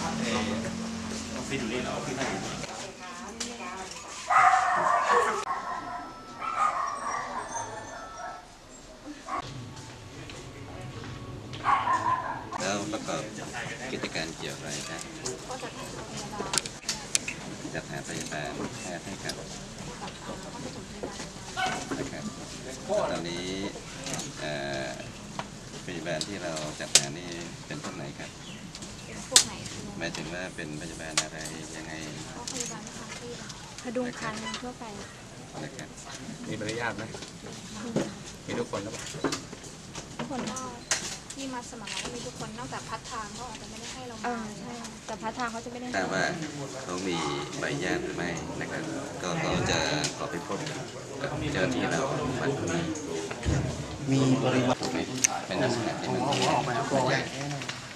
แล้วประกอบกิจการเกี่ยวอะไรครับจัดหาพยาบาลแพทย์ให้กับนะครับตอนนี้พยาบาลที่เราจัดหานี่เป็นท่านไหนครับ หมายถึงว่าเป็นพยาบาลอะไรยังไงก็พยาบาลนะคะที่พดุงคันทั่วไปนะครับมีมารยาทไหมมีทุกคนหรือเปล่าทุกคนก็ที่มาสมัครก็มีทุกคนนอกจากพัฒทางเขาอาจจะไม่ได้ให้เราเอมาอใช่แต่พระทางเขาจะไม่ได้ถ้าว่าเขามีใบอนุญาตหรือไม่นะครับก็เขาจะขอไปพบกับเจ้าหน้าที่เราบัตรนี้มีปริมาณถูกไหมเป็นลักษณะที่มัน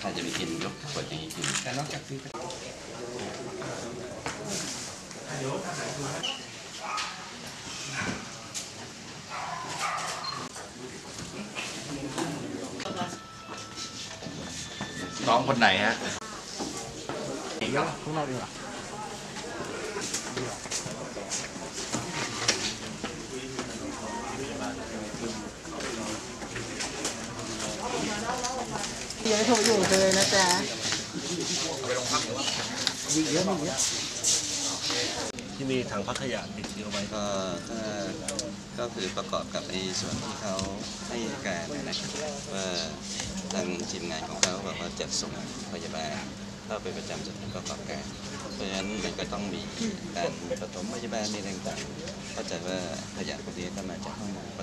ถ้าจะไปกินยกขวดอย่างนี้กินแต่นอกจากซื้อน้องคนไหนฮะเยอะข้างนอกดีกว่า ยังไม่โทรอยู่เลยนะจ๊ะมีเยอะมีเยอะที่มีถังพักขยะติดเชื้อไว้ก็ถ้าก็คือประกอบกับไอ้ส่วนที่เขาให้การนะครับว่าทางทีมงานของเขาบอกว่าจัดส่งพยาบาลเข้าไปประจำสถานประกอบการ เพราะฉะนั้นมันก็ต้องมีการปฐมพยาบาลในต่างๆเข้าใจว่าขยะพวกนี้ก็มาจากห้องป